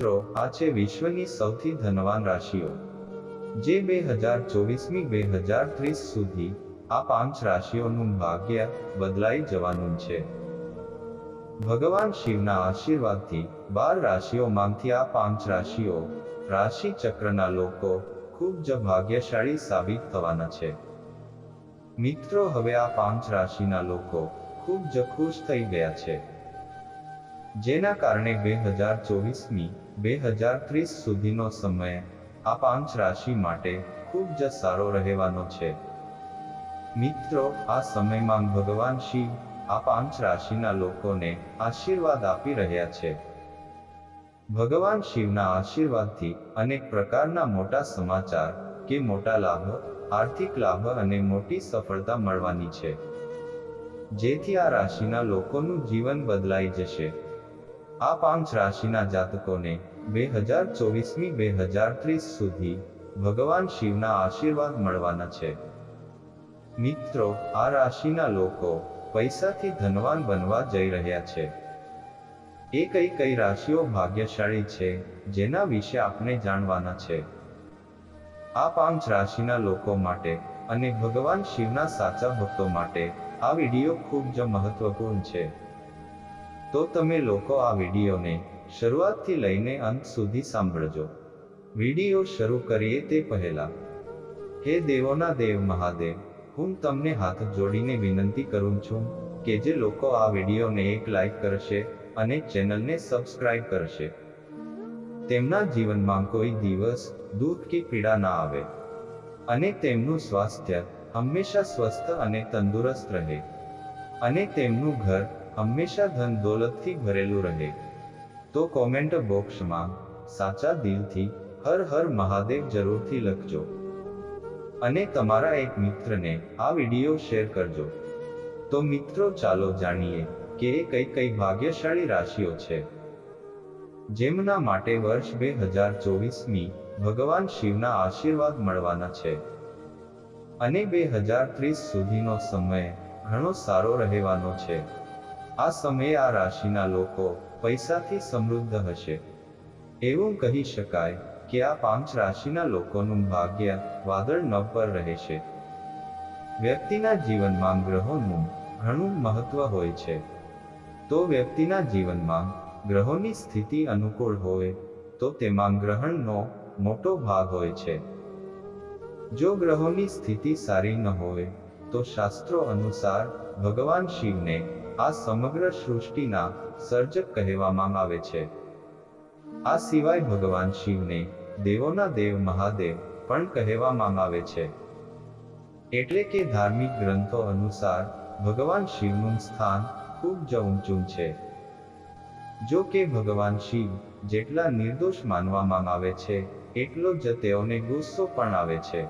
મિત્રો આ છે વિશ્વની સૌથી ધનવાન રાશિઓ. જે બે હજાર ચોવીસમી બે હજાર ત્રીસ સુધી આ પાંચ રાશિઓનું ભાગ્ય બદલાઈ જવાનું છે. ભગવાન શિવના આશીર્વાદથી બાર રાશિઓમાંથી આ પાંચ રાશિઓ રાશિ ચક્રના લોકો ખૂબ જ ભાગ્યશાળી સાબિત થવાના છે. મિત્રો, હવે આ પાંચ રાશિના લોકો ખૂબ જ ખુશ થઈ ગયા છે. જેના કારણે બે હજાર ચોવીસમી બે હજાર ત્રીસ સુધીનો સમય આ પાંચ રાશિ માટે ખૂબ જ સારો રહેવાનો છે. મિત્રો, આ સમયમાં ભગવાન શિવ આ પાંચ રાશિના લોકોને આશીર્વાદ આપી રહ્યા છે. ભગવાન શિવના આશીર્વાદથી અનેક પ્રકારના મોટા સમાચાર કે મોટા લાભ, આર્થિક લાભ અને મોટી સફળતા મળવાની છે. જેથી આ રાશિના લોકોનું જીવન બદલાઈ જશે. આ પાંચ રાશિના જાતકોને બે હજાર ચોવીસમી બે હજાર ત્રીસ સુધી ભગવાન શિવના આશીર્વાદ મળવાના છે. મિત્રો, આ રાશિના લોકો પૈસાથી ધનવાન બનવા જઈ રહ્યા છે. એ કઈ કઈ રાશિઓ ભાગ્યશાળી છે, જેના વિશે આપણે જાણવાના છે. આ પાંચ રાશિના લોકો માટે અને ભગવાન શિવના સાચા ભક્તો માટે આ વીડિયો ખૂબ જ મહત્વપૂર્ણ છે. તો તમે લોકો આ વિડીયોને શરૂઆતથી લઈને અંત સુધી સાંભળજો. વીડિયો શરૂ કરીએ તે પહેલા. હે દેવોના દેવ મહાદેવ, હું તમને હાથ જોડીને વિનંતી કરું છું કે જે લોકો આ વિડીયોને એક લાઈક કરશે અને ચેનલને સબસ્ક્રાઇબ કરશે. તેમના જીવનમાં કોઈ દિવસ દુઃખ કે પીડા ના આવે. અને તેમનું સ્વાસ્થ્ય હંમેશા સ્વસ્થ અને તંદુરસ્ત રહે. અને તેમનું ઘર હંમેશા ધન દોલતથી ભરેલું રહે. તો કોમેન્ટ બોક્સમાં સાચા દિલથી, હર હર મહાદેવ જરૂરથી લખજો. અને તમારા એક મિત્રને આ વીડિયો શેર કરજો. તો મિત્રો, ચાલો જાણીએ કે કઈ કઈ ભાગ્યશાળી રાશિઓ છે. જેમના માટે વર્ષ બે હજાર ચોવીસમી ભગવાન શિવના આશીર્વાદ મળવાના છે. અને બે હજાર ત્રીસ સુધીનો સમય ઘણો સારો રહેવાનો છે. આ સમયે આ રાશિના લોકો પૈસાથી સમૃદ્ધ હશે. એવું કહી શકાય કે આ પાંચ રાશિના લોકોનું ભાગ્ય વાદળ નવ પર રહેશે વ્યક્તિના જીવનમાં ગ્રહોનું ઘણું મહત્વ હોય છે. તો વ્યક્તિના જીવનમાં ગ્રહોની સ્થિતિ અનુકૂળ હોય, તો તેમાં ગ્રહણનો મોટો ભાગ હોય છે. જો ગ્રહોની સ્થિતિ સારી ન હોય, તો શાસ્ત્રો અનુસાર ભગવાન શિવને આ સમગ્ર સૃષ્ટિના સર્જક કહેવામાં આવે છે. આ સિવાય ભગવાન શિવને દેવોના દેવ મહાદેવ પણ કહેવામાં આવે છે. એટલે કે ધાર્મિક ગ્રંથો અનુસાર ભગવાન શિવનું સ્થાન ખૂબ જ ઊંચું છે. જો કે ભગવાન શિવ જેટલા નિર્દોષ માનવામાં આવે છે, એટલો જ તેઓને ગુસ્સો પણ આવે છે.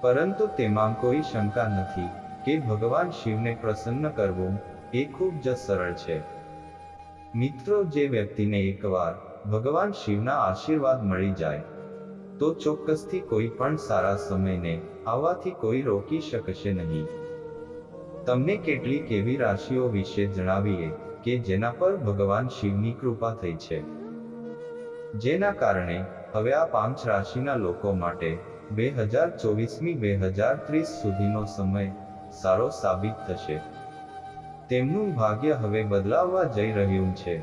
પરંતુ તેમાં કોઈ શંકા નથી. કે ભગવાન શિવને પ્રસન્ન કરવું એ ખૂબ જ સરળ છે. મિત્રો, જે વ્યક્તિને એકવાર ભગવાન શિવના આશીર્વાદ મળી જાય, તો ચોક્કસથી કોઈ પણ સારા સમયને આવવાથી કોઈ રોકી શકશે નહીં. તમને કેટલીક એવી રાશિઓ વિશે જણાવીએ કે જેના પર ભગવાન શિવની કૃપા થઈ છે. જેના કારણે હવે આ પાંચ રાશિના લોકો માટે બે હજાર ચોવીસમી બે હજાર ત્રીસ સુધીનો સમય સારો સાબિત થશે. તેમનું ભાગ્ય હવે બદલાવવા જઈ રહ્યું છે.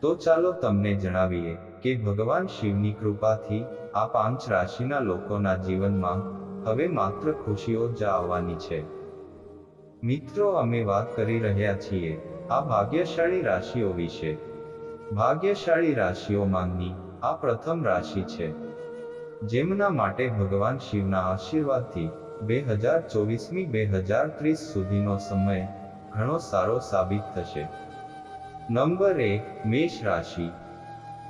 તો ચાલો તમને જણાવીએ કે ભગવાન શિવની કૃપાથી આ પાંચ રાશિના લોકોના જીવનમાં હવે માત્ર ખુશીઓ જ આવવાની છે. મિત્રો, અમે વાત કરી રહ્યા છીએ આ ભાગ્યશાળી રાશિઓ વિશે. ભાગ્યશાળી રાશિઓમાંની આ પ્રથમ રાશિ છે. જેમના માટે ભગવાન શિવના આશીર્વાદથી બે હજાર ચોવીસમી બે હજાર ત્રીસ સુધીનો સમય ઘણો સારો સાબિત થશે. નંબર એક, મેષ રાશિ.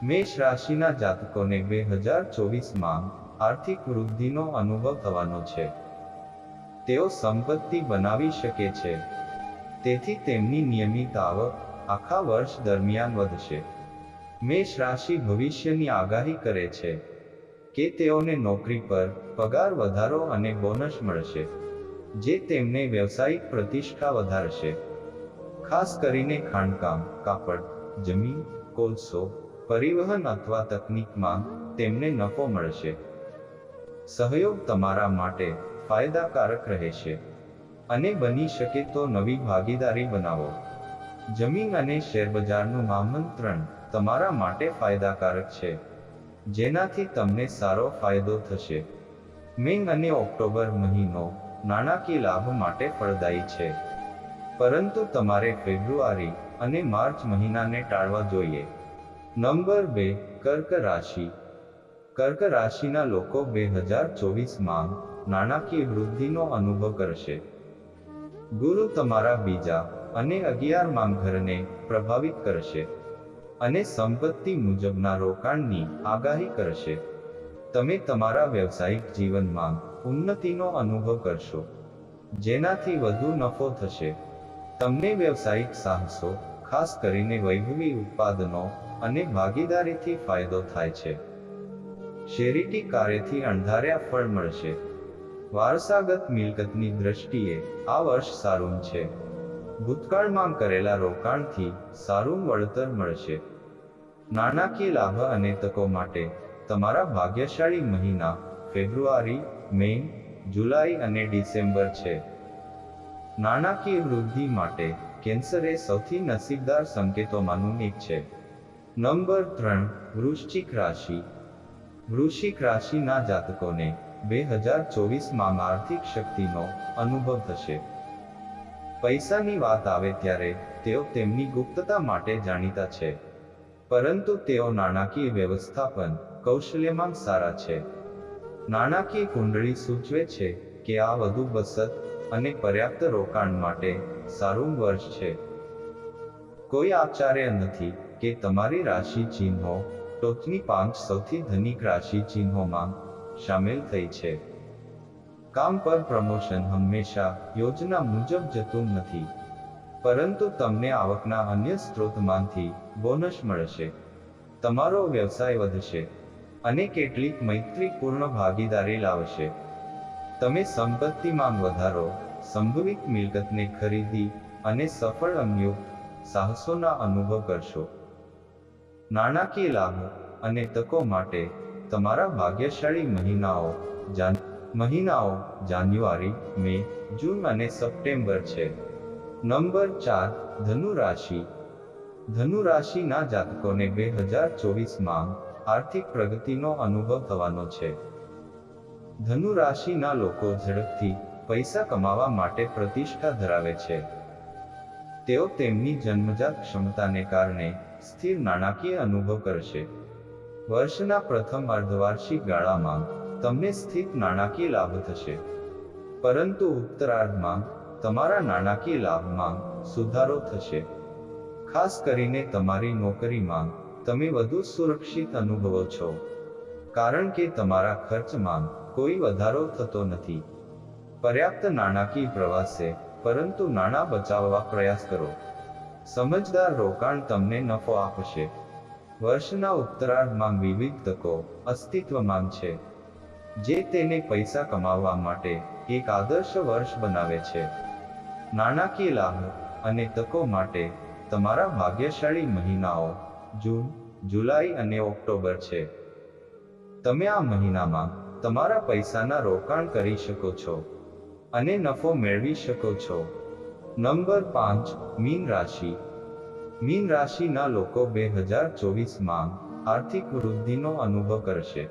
મેષ રાશિના જાતકોને બે હજાર ચોવીસમાં આર્થિક વૃદ્ધિનો અનુભવ થવાનો છે. તેઓ સંપત્તિ બનાવી શકે છે. તેથી તેમની નિયમિત આવક આખા વર્ષ દરમિયાન વધશે. મેષ રાશિ ભવિષ્યની આગાહી કરે છે કે તેઓને નોકરી પર પગાર વધારો અને બોનસ મળશે, જે તેમને વ્યવસાયિક પ્રતિષ્ઠા વધારશે. ખાસ કરીને ખાણકામ, કાપડ, જમીન, કોલસો, પરિવહન અથવા તકનીકમાં તેમને નફો મળશે. સહયોગ તમારા માટે ફાયદાકારક રહેશે અને બની શકે તો નવી ભાગીદારી બનાવો. જમીન અને શેરબજારનું આમંત્રણ તમારા માટે ફાયદાકારક છે, જેનાથી તમને સારો ફાયદો થશે. મે અને ઓક્ટોબર મહિનો નાણાકીય લાભ માટે ફળદાયી છે. પરંતુ તમારે ફેબ્રુઆરી અને માર્ચ મહિનાને ટાળવા જોઈએ. નંબર બે, કર્ક રાશિ. કર્ક રાશિના લોકો બે હજાર ચોવીસમાં નાણાકીય વૃદ્ધિનો અનુભવ કરશે. ગુરુ તમારા બીજા અને અગિયારમાં ઘરને પ્રભાવિત કરશે અને સંપત્તિ મુજબના રોકાણની આગાહી કરશે. તમે તમારા વ્યવસાયિક જીવનમાં ઉન્નતિનો અનુભવ કરશો. જેનાથી વધુ નફો થશે. તમને વ્યવસાયિક સાહસો, ખાસ કરીને વૈભવી ઉત્પાદનો અને ભાગીદારીથી ફાયદો થાય છે. શેરીટી કાર્યથી અણધાર્યા ફળ મળશે. વારસાગત મિલકતની દ્રષ્ટિએ આ વર્ષ સારું છે. ભૂતકાળમાં કરેલા રોકાણથી સારું વળતર મળશે. નાણાકીય લાભ અને તકો માટે તમારા ભાગ્યશાળી મહિના ફેબ્રુઆરી, મે, જુલાઈ અને ડિસેમ્બર છે. નાણાકીય વૃદ્ધિ માટે કેન્સર એ સૌથી નસીબદાર સંકેતોમાંનું એક છે. નંબર ત્રણ, વૃશ્ચિક રાશિ. વૃશ્ચિક રાશિના જાતકોને બે હજાર ચોવીસમાં આર્થિક શક્તિનો અનુભવ થશે. પૈસાની વાત આવે ત્યારે તેઓ તેમની ગુપ્તતા માટે જાણીતા છે. પરંતુ તેઓ નાણાકીય વ્યવસ્થાપન કૌશલ્યમાં સારા છે. નાણાકીય કુંડળી સૂચવે છે કે આ વધુ બસત અને પર્યાપ્ત રોકાણ માટે સારું વર્ષ છે. કોઈ આચાર્ય નથી કે તમારી રાશિ ચિહ્નો ટોચની પાંચ સૌથી ધનિક રાશિ ચિહ્નોમાં સામેલ થઈ છે. કામ પર પ્રમોશન હંમેશા યોજના મુજબ જતું નથી. પરંતુ તમને આવકના અન્ય સ્ત્રોતમાંથી બોનસ મળશે. તમારો વ્યવસાય વધશે. અને કેટલીક મૈત્રીપૂર્ણ ભાગીદારી લાવશે. તમે સંપત્તિમાં વધારો, સંભવિત મિલકતને ખરીદી અને સફળ અમયુક્ત સાહસોના અનુભવ કરશો. નાણાકીય લાભ અને તકો માટે તમારા ભાગ્યશાળી મહિનાઓ જાન, મહિનાઓ જાન્યુઆરી, મે, જૂન અને સપ્ટેમ્બર છે. નંબર ચાર ધનુ રાશિ ધનુ રાશિના જાતકોને બે હજાર ચોવીસમાં આર્થિક પ્રગતિનો અનુભવ થવાનો છે. ધનુ રાશિના લોકો ઝડપથી પૈસા કમાવા માટે પ્રતિષ્ઠા ધરાવે છે. તેઓ તેમની જન્મજાત ક્ષમતાને કારણે સ્થિર નાણાકીય અનુભવ કરશે. વર્ષના પ્રથમ અર્ધવાર્ષિક ગાળામાં તમને સ્થિત નાણાકીય લાભ થશે. પરંતુ ઉત્તરાર્ધમાં તમારા નાણાકીય લાભમાં સુધારો થશે. ખાસ કરીને તમારી નોકરીમાં તમે વધુ સુરક્ષિત અનુભવો છો. કારણ કે તમારા ખર્ચમાં કોઈ વધારો થતો નથી. પર્યાપ્ત નાણાકીય પ્રવાસે પરંતુ નાણાં બચાવવા પ્રયાસ કરો. સમજદાર રોકાણ તમને નફો આપશે. વર્ષના ઉત્તરાર્ધમાં વિવિધ તકો અસ્તિત્વમાં છે. જે તેને પૈસા કમાવવા માટે એક આદર્શ વર્ષ બનાવે છે. નાણાકીય લાભ અને તકો માટે તમારા ભાગ્યશાળી મહિનાઓ જૂન, જુલાઈ અને ઓક્ટોબર છે. તમે આ મહિનામાં તમારા પૈસાના રોકાણ કરી શકો છો અને નફો મેળવી શકો છો. નંબર પાંચ, મીન રાશિ. મીન રાશિના લોકો બે હજાર ચોવીસમાં આર્થિક વૃદ્ધિનો અનુભવ કરશે.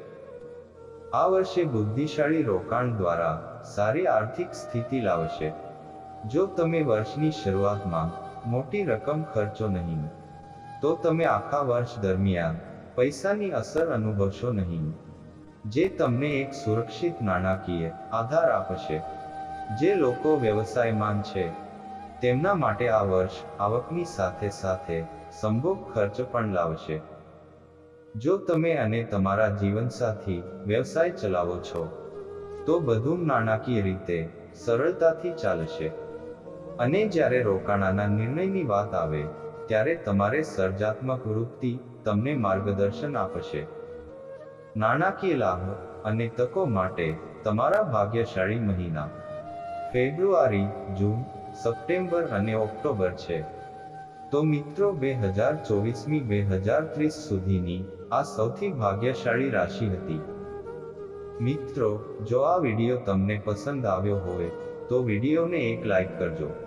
આ વર્ષે બુદ્ધિશાળી રોકાણ દ્વારા સારી આર્થિક સ્થિતિ લાવશે. જો તમે વર્ષની શરૂઆતમાં મોટી રકમ ખર્ચો નહીં તો તમે આખા વર્ષ દરમિયાન પૈસાની અસર અનુભવશો નહીં. જે તમને એક સુરક્ષિત નાણાકીય આધાર આપશે. જે લોકો વ્યવસાયમાં છે, તેમના માટે આ વર્ષ આવકની સાથે સાથે સંભોગ ખર્ચ પણ લાવશે. જો તમે અને તમારા જીવનસાથી વ્યવસાય ચલાવો છો, તો બધું નાણાકીય રીતે સરળતાથી ચાલશે. અને જ્યારે રોકાણાના નિર્ણયની વાત આવે ત્યારે તમારે સર્જાત્મક વૃત્તિ તમને માર્ગદર્શન આપશે. નાણાકીય લાભ અને તકો માટે તમારા ભાગ્યશાળી મહિના. ફેબ્રુઆરી, જૂન, સપ્ટેમ્બર અને ઓક્ટોબર છે. તો મિત્રો, બે હજાર ચોવીસમી, બે હજાર ત્રીસ સુધીની આ સૌથી ભાગ્યશાળી રાશિ હતી. મિત્રો, જો આ વીડિયો તમને પસંદ આવ્યો હોય, તો વિડીયોને એક લાઈક કરજો.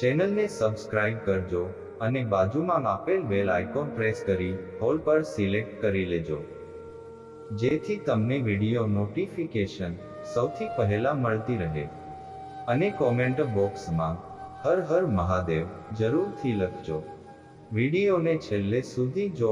ચેનલને સબસ્ક્રાઇબ કરજો અને બાજુમાં આપેલ બેલ આઇકોન પ્રેસ કરી, હોલ પર સિલેક્ટ કરી લેજો. જેથી તમને વીડિયો નોટિફિકેશન સૌથી પહેલા મળતી રહે. અને કોમેન્ટ બોક્સમાં, હર હર મહાદેવ, જરૂરથી લખજો. વિડીયોને છેલ્લે સુધી જો